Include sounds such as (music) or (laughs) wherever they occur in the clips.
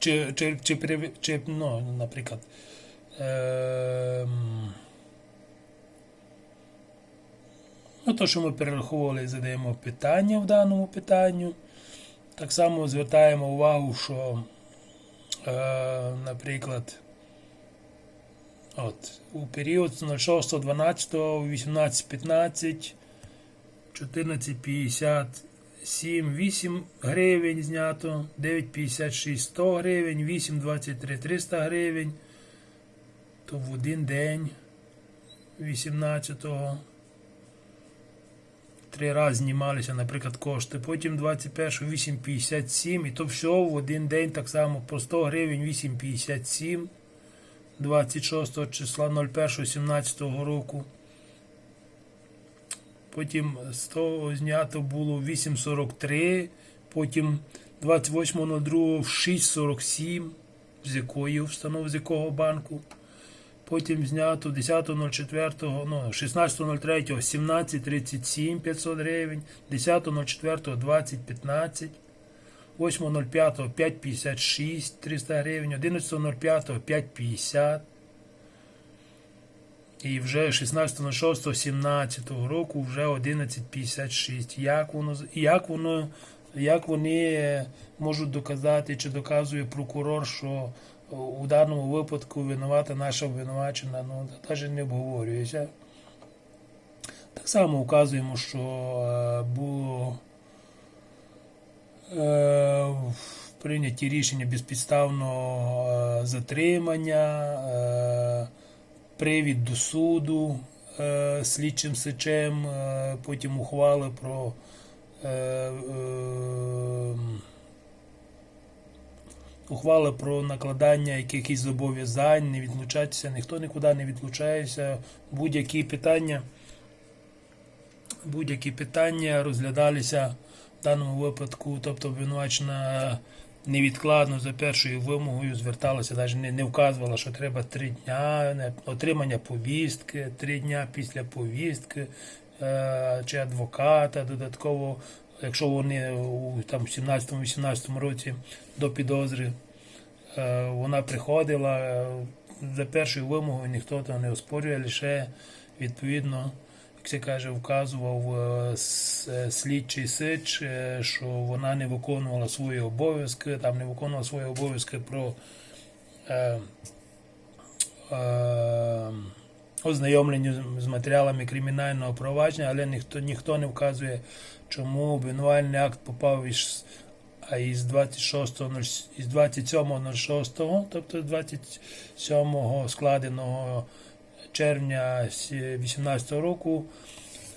чи, чи, чи, при- чи ну, наприклад. Ем, ну, то, що ми перераховували і задаємо питання в даному питанню. Так само звертаємо увагу, що, е, наприклад, от, у період з 06.12, 18.15, 14.57, 8 гривень знято, 9.56 100 гривень, 8.23 300 гривень, то в один день 18-го три рази знімалися, наприклад, кошти. Потім 21 8,57 і то все в один день так само по 100 гривень 8,57 26 числа 01 17 року. Потім з того знято було 8,43, потім 28.02 6,47, з якої установи, з якого банку. Потім знято 10.04, ну, 16.03 17.37 500 гривень, 10.04 20.15, 8.05 5.56 300 гривень, 11.05 5.50 і вже 16.06 17 року вже 11.56. Як воно, як воно, як вони е, можуть доказати, чи доказує прокурор, що е, у даному випадку винувата наша обвинувачена, ну навіть не обговорюється. Так само указуємо, що е, було е, прийняті рішення безпідставного е, затримання, е, привід до суду е, слідчим сечем, е, потім ухвали про е, е, ухвали про накладання якихось зобов'язань, не відлучатися, ніхто нікуди не відлучається. Будь-які питання, будь-які питання розглядалися в даному випадку, тобто обвинувачена невідкладно за першою вимогою зверталася, навіть не, не вказувала, що треба три дня отримання повістки, три дня після повістки е, чи адвоката додатково, якщо вони у там 17-18 році до підозри е, вона приходила е, за першою вимогою, ніхто там не оспорює, лише відповідно, як це каже, вказував е, е, слідчий сич, е, що вона не виконувала свої обов'язки, там не виконувала свої обов'язки про е, е, ознайомлення з- матеріалами кримінального провадження, але ніхто, ніхто не вказує, чому обвинувальний акт попав із а із 26 із 27.06, тобто 27 складеного червня 2018 року,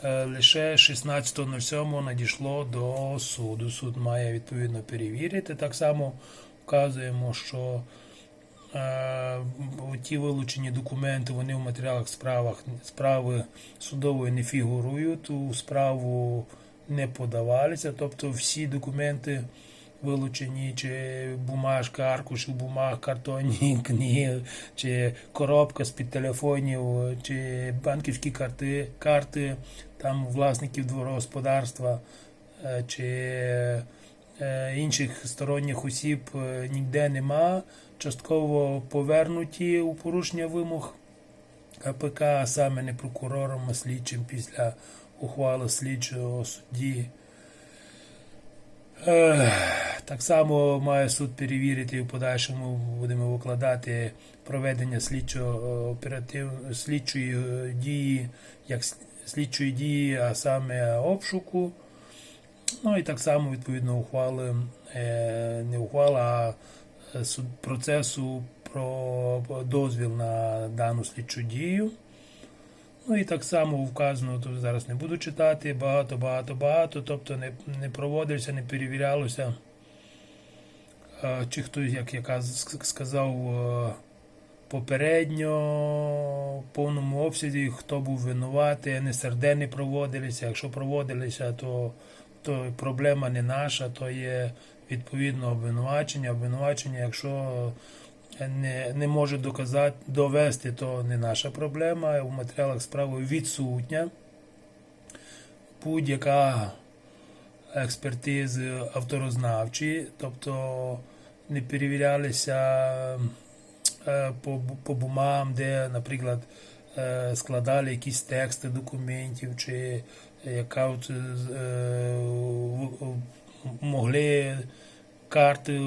е, лише 16.07 надійшло до суду. Суд має відповідно перевірити. Так само вказуємо, що е, ті вилучені документи вони в матеріалах справах справи судової не фігурують, у справу не подавалися, тобто всі документи вилучені, чи бумажка, аркуші бумаг, картонні (laughs) книги, чи коробка з-під телефонів, чи банківські карти, карти там власників дворогосподарства, е, чи е, інших сторонніх осіб е, ніде нема. Частково повернуті у порушення вимог КПК, а саме не прокурором, а слідчим після ухвали слідчого судді. Так само має суд перевірити і в подальшому будемо викладати проведення слідчого оператив слідчої е, дії, як слідчої дії, а саме обшуку. Ну і так само відповідно ухвали, е, не ухвала, а процесу про дозвіл на дану слідчу дію. Ну і так само вказано, то зараз не буду читати, багато, багато, багато, тобто не, не проводився, не перевірялося. Чи хто, як я сказав попередньо, в повному обсязі, хто був винуватий, НСРД не проводилися. Якщо проводилися, то, то проблема не наша, то є відповідно обвинувачення. Обвинувачення, якщо не, не може доказати, довести, то не наша проблема. У матеріалах справи відсутня будь-яка експертизи авторознавчі, тобто не перевірялися е, по, по бумагам, де, наприклад, е, складали якісь тексти документів, чи яка от, е, могли карти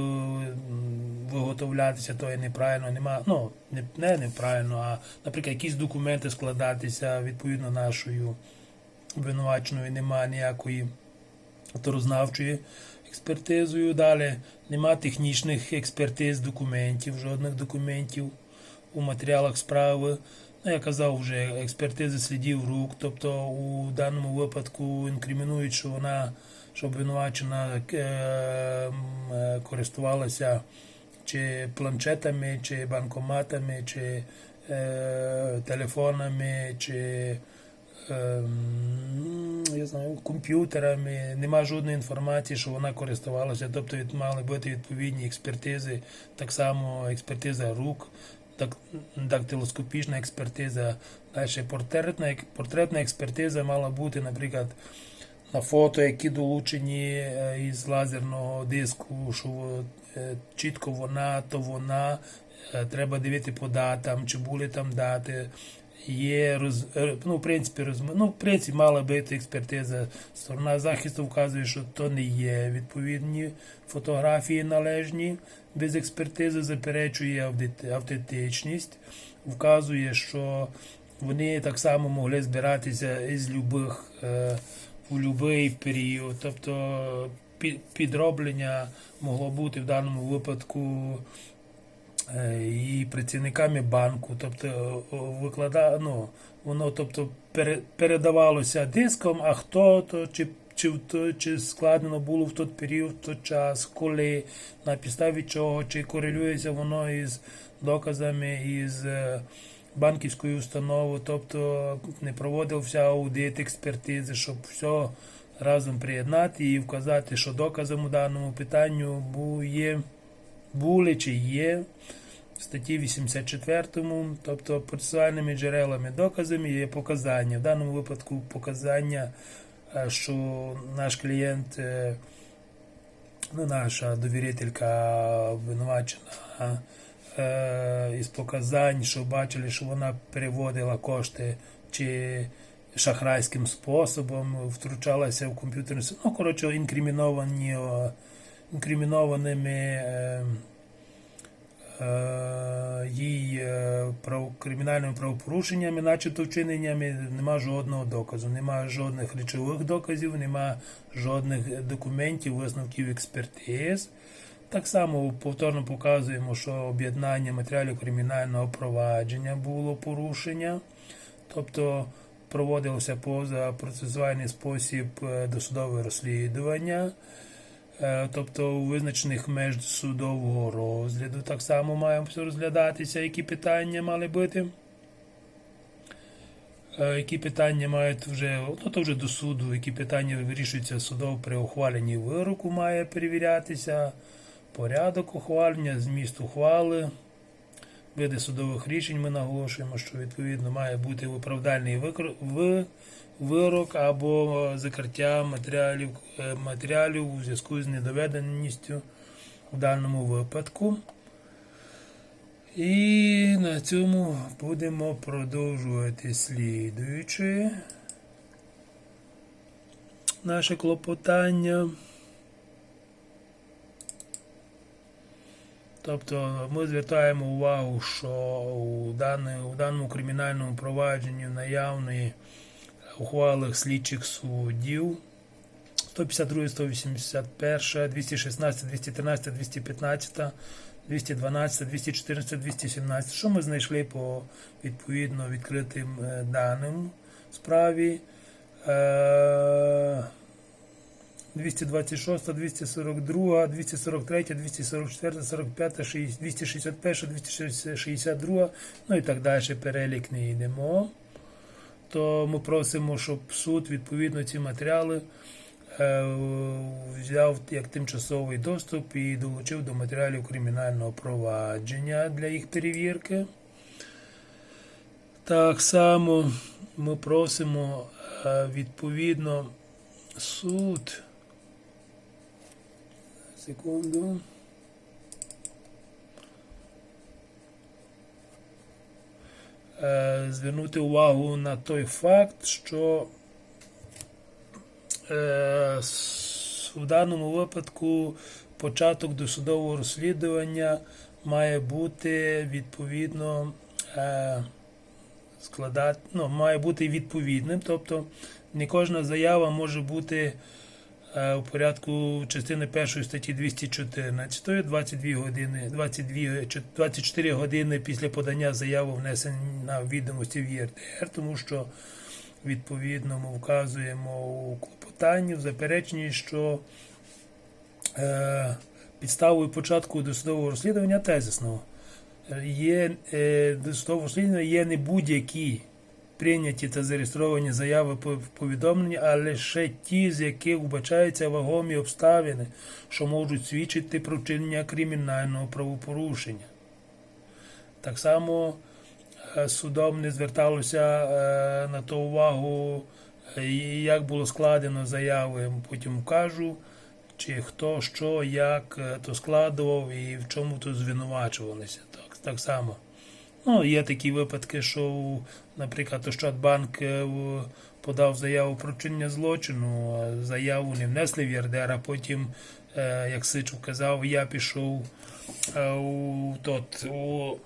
виготовлятися, то є неправильно, нема, ну, не, не неправильно, а, наприклад, якісь документи складатися відповідно нашою обвинуваченою, немає ніякої торознавчої експертизою. Далі нема технічних експертиз документів, жодних документів у матеріалах справи. Ну, я казав вже експертизи слідів рук, тобто у даному випадку інкримінують, що вона, що обвинувачена е, е, користувалася чи планшетами, чи банкоматами, чи е, телефонами, чи я знаю, комп'ютерами, нема жодної інформації, що вона користувалася. Тобто мали бути відповідні експертизи, так само експертиза рук, дак- дактилоскопічна експертиза, далі портретна, портретна експертиза мала бути, наприклад, на фото, які долучені е, із лазерного диску, що е, чітко вона, то вона. Е, Треба дивити по датам, чи були там дати. Є роз, ну, в принципі, роз, ну, в принципі, мала бути експертиза. Сторона захисту вказує, що то не є відповідні фотографії належні. Без експертизи заперечує автентичність, вказує, що вони так само могли збиратися із любих е, у будь-який період. Тобто підроблення могло бути в даному випадку е, і працівниками банку, тобто виклада, ну, воно тобто, передавалося диском, а хто то, чи, чи, чи складено було в той період, в той час, коли, на підставі чого, чи корелюється воно із доказами, із е, банківською установою, тобто не проводився аудит експертизи, щоб все разом приєднати і вказати, що доказом у даному питанню бу- є були чи є в статті 84, тобто процесуальними джерелами доказами є показання. В даному випадку показання, е, що наш клієнт, е, ну, наша довірителька обвинувачена е, із показань, що бачили, що вона переводила кошти чи шахрайським способом, втручалася в комп'ютерну. Ну, коротше, інкриміновані, інкримінованими. Е, е, їй е, кримінальними правопорушеннями, начебто вчиненнями, нема жодного доказу, нема жодних речових доказів, нема жодних документів, висновків експертиз. Так само повторно показуємо, що об'єднання матеріалів кримінального провадження було порушення, тобто проводилося поза процесуальний спосіб е, досудове розслідування. Е, Тобто у визначених меж судового розгляду так само має все розглядатися, які питання мали бути. Е, Які питання мають вже, ну то вже до суду, які питання вирішуються судово при ухваленні вироку, має перевірятися, порядок ухвалення, зміст ухвали, види судових рішень. Ми наголошуємо, що відповідно має бути виправдальний вирок або закриття матеріалів, е, матеріалів у зв'язку з недоведеністю в даному випадку. І на цьому будемо продовжувати слідуючи наше клопотання. Тобто ми звертаємо увагу, що у, даному кримінальному провадженні наявної ухвали слідчих суддів 152, 181, 216, 213, 215, 212, 214, 217. Що ми знайшли по відповідно відкритим е, даним справі? Е, 226, 242, 243, 244, 45, 261, 262, ну і так далі перелік не йдемо. То ми просимо, щоб суд відповідно ці матеріали е, взяв як тимчасовий доступ і долучив до матеріалів кримінального провадження для їх перевірки. Так само ми просимо е, відповідно суд. Секунду. Е, звернути увагу на той факт, що е, в даному випадку початок досудового розслідування має бути відповідно е, складати, ну, має бути відповідним, тобто не кожна заява може бути у порядку частини першої статті 214, 22 години, 22, 24 години після подання заяви внесення відомості в ЄРДР, тому що відповідно ми вказуємо у клопотанні, в запереченні, що е, підставою початку досудового розслідування тезисного є е, досудового розслідування є не будь-які прийняті та зареєстровані заяви по- повідомлення, а лише ті, з яких вбачаються вагомі обставини, що можуть свідчити про вчинення кримінального правопорушення. Так само е, судом не зверталося е, на то увагу, е, як було складено заяви. Потім кажу, чи хто, що, як то складував і в чому то звинувачувалися. Так, так само. Ну, є такі випадки, що, наприклад, Ощадбанк е, подав заяву про вчинення злочину, а заяву не внесли в ЄРДР, а потім, е, як Сичу казав, я пішов е, у тот, у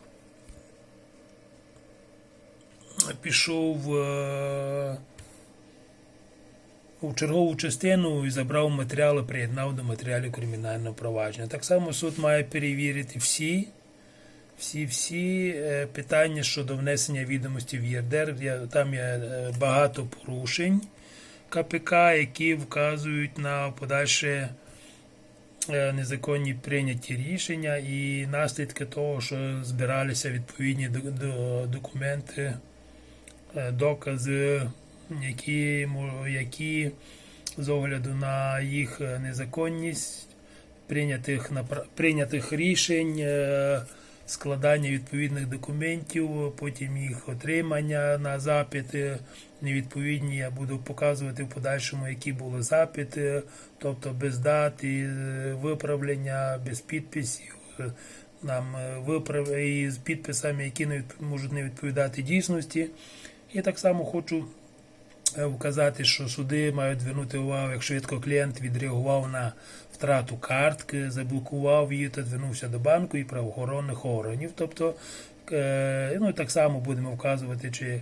пішов у чергову частину і забрав матеріали, приєднав до матеріалів кримінального провадження. Так само суд має перевірити всі, всі, всі е, питання щодо внесення відомості в ЄРДР. Там є е, багато порушень КПК, які вказують на подальше е, незаконні прийняті рішення і наслідки того, що збиралися відповідні до- до- документи, докази, які, які з огляду на їх незаконність прийнятих, прийнятих рішень, складання відповідних документів, потім їх отримання на запити невідповідні. Я буду показувати в подальшому, які були запити, тобто без дат і е, виправлення, без підписів. е, Нам е, виправ і з підписами, які не відп- можуть не відповідати дійсності. І так само хочу е, вказати, що суди мають звернути увагу, як швидко клієнт відреагував на втрату картки, заблокував її та звернувся до банку і правоохоронних органів. Тобто, е, ну так само будемо вказувати, чи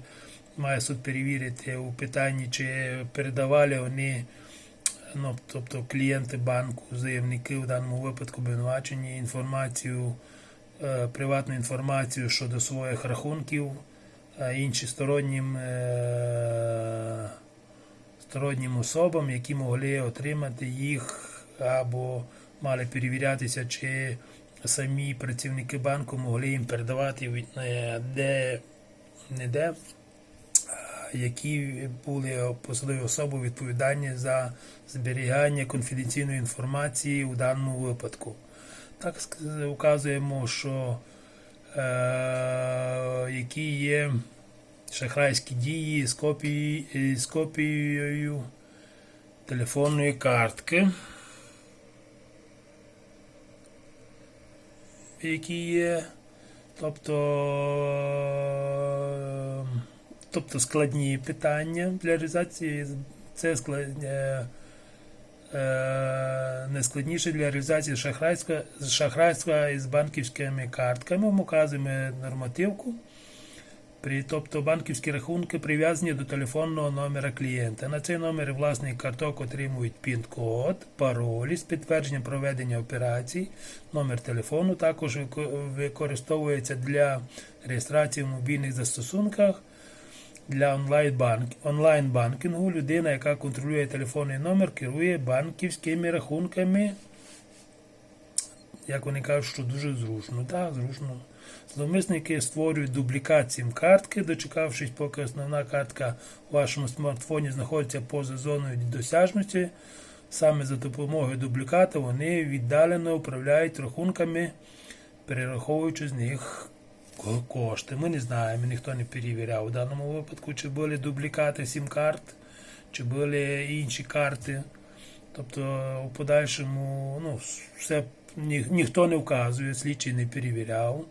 має суд перевірити у питанні, чи передавали вони. Ну, тобто клієнти банку, заявники в даному випадку обвинувачені інформацію, е, приватну інформацію щодо своїх рахунків, інші стороннім, е, стороннім особам, які могли отримати їх або мали перевірятися, чи самі працівники банку могли їм передавати е, де не де, які були посадові особи відповідальні за зберігання конфіденційної інформації у даному випадку. Так указуємо, що е, які є шахрайські дії з, копії, з копією телефонної картки, які є, тобто, е, тобто складні питання для реалізації. Це склад, е, е, найскладніше для реалізації шахрайська, шахрайства із банківськими картками. Ми вказуємо нормативку. При, тобто банківські рахунки прив'язані до телефонного номера клієнта. На цей номер власник карток отримують пін-код, паролі з підтвердженням проведення операцій. Номер телефону також використовується для реєстрації в мобільних застосунках. Для онлайн-банк, онлайн-банкінгу людина, яка контролює телефонний номер, керує банківськими рахунками. Як вони кажуть, що дуже зручно. Так, зручно. Зловмисники створюють дублікат сім-картки, дочекавшись, поки основна картка у вашому смартфоні знаходиться поза зоною досяжності. Саме за допомогою дубліката вони віддалено управляють рахунками, перераховуючи з них кошти. Ми не знаємо, ніхто не перевіряв у даному випадку, чи були дублікати сім-карт, чи були інші карти. Тобто у подальшому ну, все ні, ніхто не вказує, слідчий не перевіряв.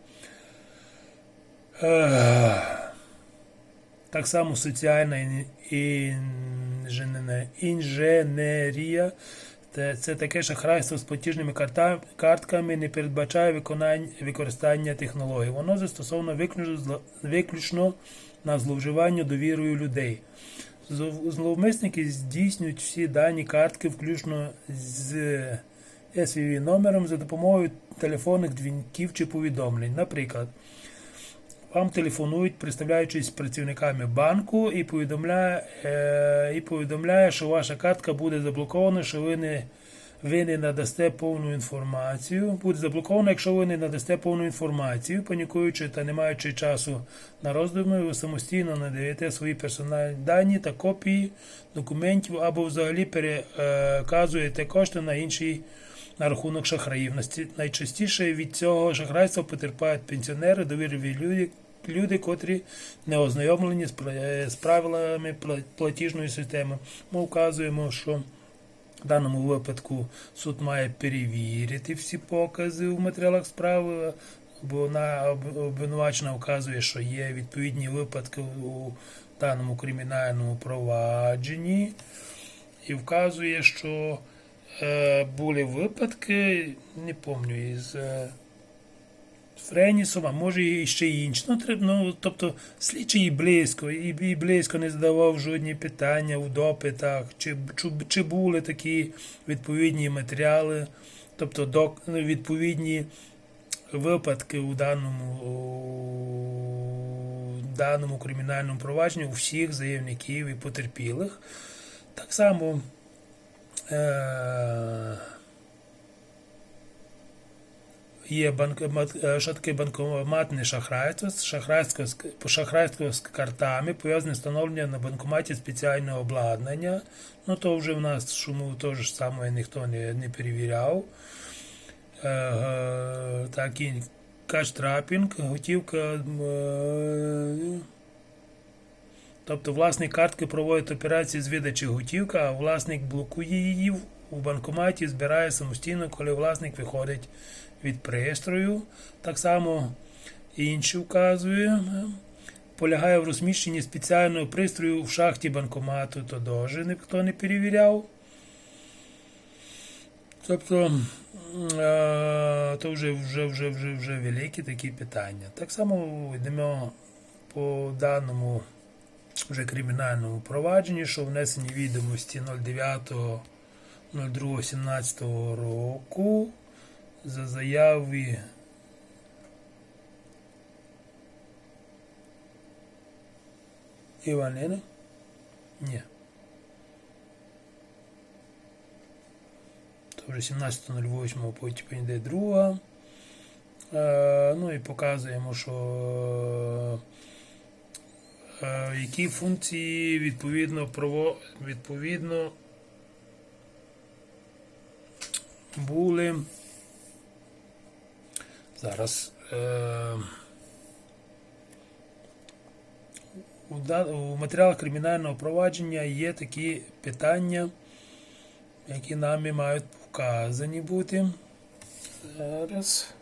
Так само соціальна інженерія. Це, таке шахрайство з платіжними картками не передбачає використання технологій. Воно застосовано виключно, на зловживання довірою людей. Зловмисники здійснюють всі дані картки, включно з SVV номером за допомогою телефонних дзвінків чи повідомлень. Наприклад, вам телефонують, представляючись працівниками банку, і повідомляє, е, і повідомляє, що ваша картка буде заблокована, що ви не, ви не надасте повну інформацію. Буде заблокована, якщо ви не надасте повну інформацію, панікуючи та не маючи часу на роздуми, ви самостійно надаєте свої персональні дані та копії документів або взагалі переказуєте кошти на інший на рахунок шахраїв. Найчастіше від цього шахрайства потерпають пенсіонери, довірливі люди, люди, котрі не ознайомлені з пла- правилами платіжної системи. Ми вказуємо, що в даному випадку суд має перевірити всі покази в матеріалах справи, бо на об- обвинувачена вказує, що є відповідні випадки у даному кримінальному провадженні, і вказує, що е, були випадки, не пам'ятаю, із е, Френісом, а може і ще інші. Ну, ну, тобто слідчий і близько, і, і близько не задавав жодні питання у допитах, чи, чи, чи були такі відповідні матеріали, тобто док, відповідні випадки у даному, у даному кримінальному провадженні у всіх заявників і потерпілих. Так само. Е- Є е, що таке банкоматне шахрайство, з- шахрайство з картами, пов'язане з встановленням на банкоматі спеціального обладнання. Ну то вже в нас шуму теж саме ніхто не, не перевіряв. Е, е, так і каштрапінг, готівка. е, Тобто власник картки проводить операції з видачі готівки, а власник блокує її у банкоматі, збирає самостійно, коли власник виходить від пристрою. Так само інші вказує. Полягає в розміщенні спеціального пристрою в шахті банкомату, то теж ніхто не перевіряв. Тобто, е, то вже, вже, вже, вже, вже великі такі питання. Так само йдемо по даному вже кримінальному провадженні, що внесені відомості 09.02.17 року за заяви Іванини? Ні. То вже 17.08 потім йде друга. Е, ну і показуємо, що е, які функції відповідно відповідно були. Зараз. Е, у, матеріалах кримінального провадження є такі питання, які нами мають вказані бути. Зараз.